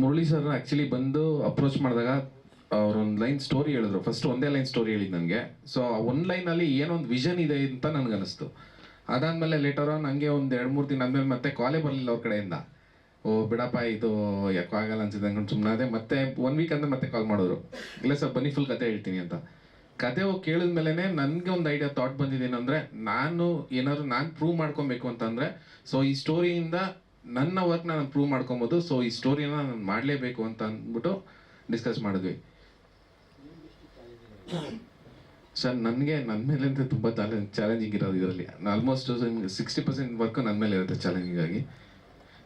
Murali sir actually ಬಂದು approach ಮಾಡಿದಾಗ ಅವ್ರೊಂದು ಲೈನ್ ಸ್ಟೋರಿ ಹೇಳಿದ್ರು. ಫಸ್ಟ್ ಒಂದೇ ಲೈನ್ ಸ್ಟೋರಿ ಹೇಳಿದ್ ನನಗೆ ಸೊ ಆ ಒಂದು ಲೈನಲ್ಲಿ ಏನೋ ಒಂದು ವಿಷನ್ ಇದೆ ಅಂತ ನನಗನ್ನಿಸ್ತು. ಅದಾದಮೇಲೆ ಲೇಟರ್ ಆನ್ ಹಂಗೆ ಒಂದು ಎರಡು ಮೂರು ದಿನ ಆದಮೇಲೆ ಮತ್ತೆ ಕಾಲೇ ಬರಲಿಲ್ಲ ಅವ್ರ ಕಡೆಯಿಂದ. ಓ, ಬಿಡಪ್ಪ ಇದು ಯಾಕೋ ಆಗಲ್ಲ ಅನ್ಸಿದೆ ಅಂದ್ಕೊಂಡು ಸುಮ್ಮನೆ ಅದೇ ಮತ್ತೆ ಒನ್ ವೀಕ್ ಅಂದ್ರೆ ಮತ್ತೆ ಕಾಲ್ ಮಾಡಿದ್ರು ಇಲ್ಲ ಸರ್, ಬನ್ನಿ ಫುಲ್ ಕತೆ ಹೇಳ್ತೀನಿ ಅಂತ. ಕತೆ ಹೋಗಿ ಕೇಳಿದ್ಮೇಲೆ ನನಗೆ ಒಂದು ಐಡಿಯಾ ಥಾಟ್ ಬಂದಿದ್ದೇನು ಅಂದರೆ ನಾನು ಏನಾದ್ರು ನಾನು ಪ್ರೂವ್ ಮಾಡ್ಕೊಬೇಕು ಅಂತಂದರೆ ಸೊ ಈ ಸ್ಟೋರಿಯಿಂದ ನನ್ನ ವರ್ಕ್ ನಾನು ಪ್ರೂವ್ ಮಾಡ್ಕೊಬೋದು ಸೊ ಈ ಸ್ಟೋರಿನ ನಾನು ಮಾಡಲೇಬೇಕು ಅಂತ ಅಂದ್ಬಿಟ್ಟು ಡಿಸ್ಕಸ್ ಮಾಡಿದ್ವಿ. ಸರ್ ನನಗೆ ನನ್ನ ಮೇಲೆ ಅಂತ ತುಂಬ ಚಾಲೆಂಜ್ ಚಾಲೆಂಜಿಂಗ್ ಇರೋದು ಇದರಲ್ಲಿ. ಆಲ್ಮೋಸ್ಟ್ ಸಿಕ್ಸ್ಟಿ ಪರ್ಸೆಂಟ್ ವರ್ಕ್ ನನ್ನ ಮೇಲೆ ಇರುತ್ತೆ ಚಾಲೆಂಜಿಂಗ್ ಆಗಿ.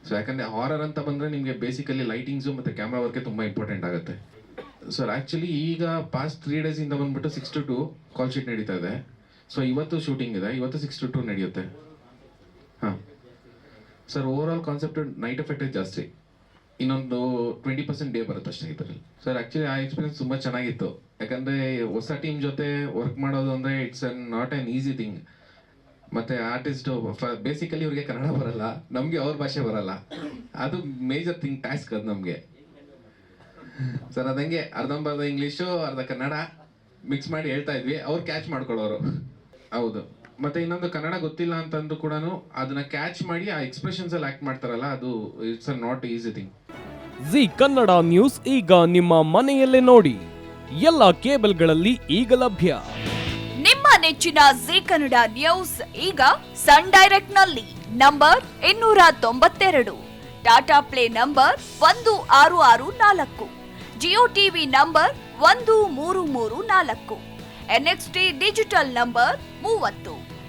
ಸೊ ಯಾಕಂದರೆ ಹಾರರ್ ಅಂತ ಬಂದರೆ ನಿಮಗೆ ಬೇಸಿಕಲಿ ಲೈಟಿಂಗ್ಸು ಮತ್ತು ಕ್ಯಾಮ್ರಾ ವರ್ಕೇ ತುಂಬ ಇಂಪಾರ್ಟೆಂಟ್ ಆಗುತ್ತೆ. ಸರ್ ಆ್ಯಕ್ಚುಲಿ ಈಗ ಪಾಸ್ಟ್ ತ್ರೀ ಡೇಸಿಂದ ಬಂದ್ಬಿಟ್ಟು six to two call sheet ನಡೀತಾ ಇದೆ. ಸೊ ಇವತ್ತು ಶೂಟಿಂಗ್ ಇದೆ, ಇವತ್ತು ಸಿಕ್ಸ್ ಟು ಟು ನಡೆಯುತ್ತೆ. Sir over all concept night ಎಫೆಕ್ಟೇ ಜಾಸ್ತಿ ಇನ್ನೊಂದು ಟ್ವೆಂಟಿ ಪರ್ಸೆಂಟ್ ಡೇ ಬರುತ್ತೆ ಅಷ್ಟೇ ಇದರಲ್ಲಿ. ಸರ್ ಆ್ಯಕ್ಚುಲಿ ಆ ಎಕ್ಸ್ಪೀರಿಯನ್ಸ್ ತುಂಬ ಚೆನ್ನಾಗಿತ್ತು. ಯಾಕಂದರೆ ಹೊಸ ಟೀಮ್ ಜೊತೆ ವರ್ಕ್ ಮಾಡೋದು ಅಂದರೆ it's an not an easy thing ಮತ್ತು ಆರ್ಟಿಸ್ಟು ಬೇಸಿಕಲಿ ಇವ್ರಿಗೆ ಕನ್ನಡ ಬರಲ್ಲ. ನಮಗೆ ಅವ್ರ ಭಾಷೆ ಬರಲ್ಲ. ಅದು ಮೇಜರ್ ಥಿಂಗ್ ಟಾಸ್ಕ್ ಅದು ನಮಗೆ. ಸರ್ ಅದಂಗೆ ಅರ್ಧಂಬರ್ಧ ಇಂಗ್ಲೀಷು ಅರ್ಧ ಕನ್ನಡ ಮಿಕ್ಸ್ ಮಾಡಿ ಹೇಳ್ತಾ ಇದ್ವಿ. ಅವ್ರು ಕ್ಯಾಚ್ ಮಾಡ್ಕೊಳ್ಳೋರು. ಹೌದು. ಮತ್ತೆ ಇನ್ನೊಂದು ಕನ್ನಡ ಗೊತ್ತಿಲ್ಲ ಅಂತಂದು ಕೂಡ ಅದನ್ನ ಕ್ಯಾಚ್ ಮಾಡಿ ಆ ಎಕ್ಸ್ಪ್ರೆಷನ್ಸ್ ಅಲ್ಲಿ ಆಕ್ಟ್ ಮಾಡ್ತಾರಲ್ಲ ಅದು it's a not easy thing Zee Kannada news ಈಗ ನಿಮ್ಮ ಮನೆಯಲ್ಲೇ ನೋಡಿ. ಎಲ್ಲ ಕೇಬಲ್ಗಳಲ್ಲಿ ಈಗ ಲಭ್ಯ. ನಿಮ್ಮ ನೆಚ್ಚಿನ ಜಿ ಕನ್ನಡ ನ್ಯೂಸ್ ಈಗ ಸನ್ ಡೈರೆಕ್ಟ್ನಲ್ಲಿ ನಂಬರ್ ಇನ್ನೂರ ತೊಂಬತ್ತೆರಡು. ಟಾಟಾ ಪ್ಲೇ ನಂಬರ್ ಒಂದು ಆರು ಆರು ನಾಲ್ಕು. ಜಿಯೋ ಟಿವಿ ನಂಬರ್ ಒಂದು ಮೂರು ಮೂರು ನಾಲ್ಕು. ಎನ್ಎಕ್ಸ್ಟಿ ಡಿಜಿಟಲ್ ನಂಬರ್ ಮೂವತ್ತು.